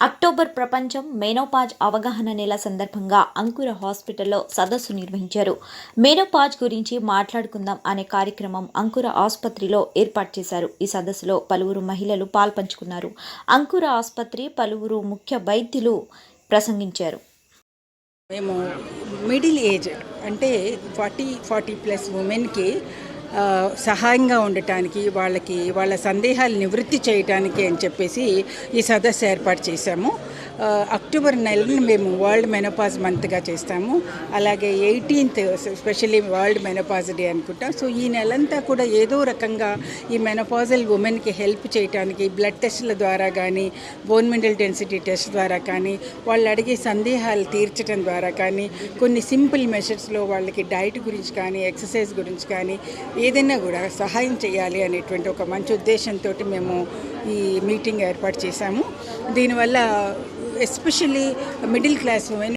October ప్రపంచం menopause అవగాహన నెల సందర్భంగా అంకుర హాస్పిటల్లో సదస్సు నిర్వహించారు. మేనోపాజ్ గురించి మాట్లాడుకుందాం అనే కార్యక్రమం అంకుర ఆసుపత్రిలో ఏర్పాటు చేశారు. ఈ సదస్సులో పలువురు మహిళలు పాల్పంచుకున్నారు. అంకుర ఆసుపత్రి పలువురు ముఖ్య వైద్యులు ప్రసంగించారు. మేము మిడిల్ ఏజ్ అంటే ఫార్టీ ఫార్టీ ప్లస్ ఉమెన్కి సహాయంగా ఉండటానికి వాళ్ళకి వాళ్ళ సందేహాలు నివృత్తి చేయటానికి అని చెప్పేసి ఈ సదస్సు ఏర్పాటు చేశాము. అక్టోబర్ నెలను మేము వరల్డ్ మెనోపాజ్ మంత్గా చేస్తాము. అలాగే eighteenth specially world menopause day అనుకుంటా. సో ఈ నెలంతా కూడా ఏదో రకంగా ఈ మెనోపాజల్ ఉమెన్కి హెల్ప్ చేయడానికి బ్లడ్ టెస్ట్ల ద్వారా కానీ బోన్ మినరల్ డెన్సిటీ టెస్ట్ ద్వారా కానీ వాళ్ళు అడిగే సందేహాలు తీర్చడం ద్వారా కానీ కొన్ని సింపుల్ మెషర్స్లో వాళ్ళకి డైట్ గురించి కానీ ఎక్సర్సైజ్ గురించి కానీ ఏదైనా కూడా సహాయం చేయాలి అనేటువంటి ఒక మంచి ఉద్దేశంతో మేము ఈ మీటింగ్ ఏర్పాటు చేశాము. దీనివల్ల especially middle class women.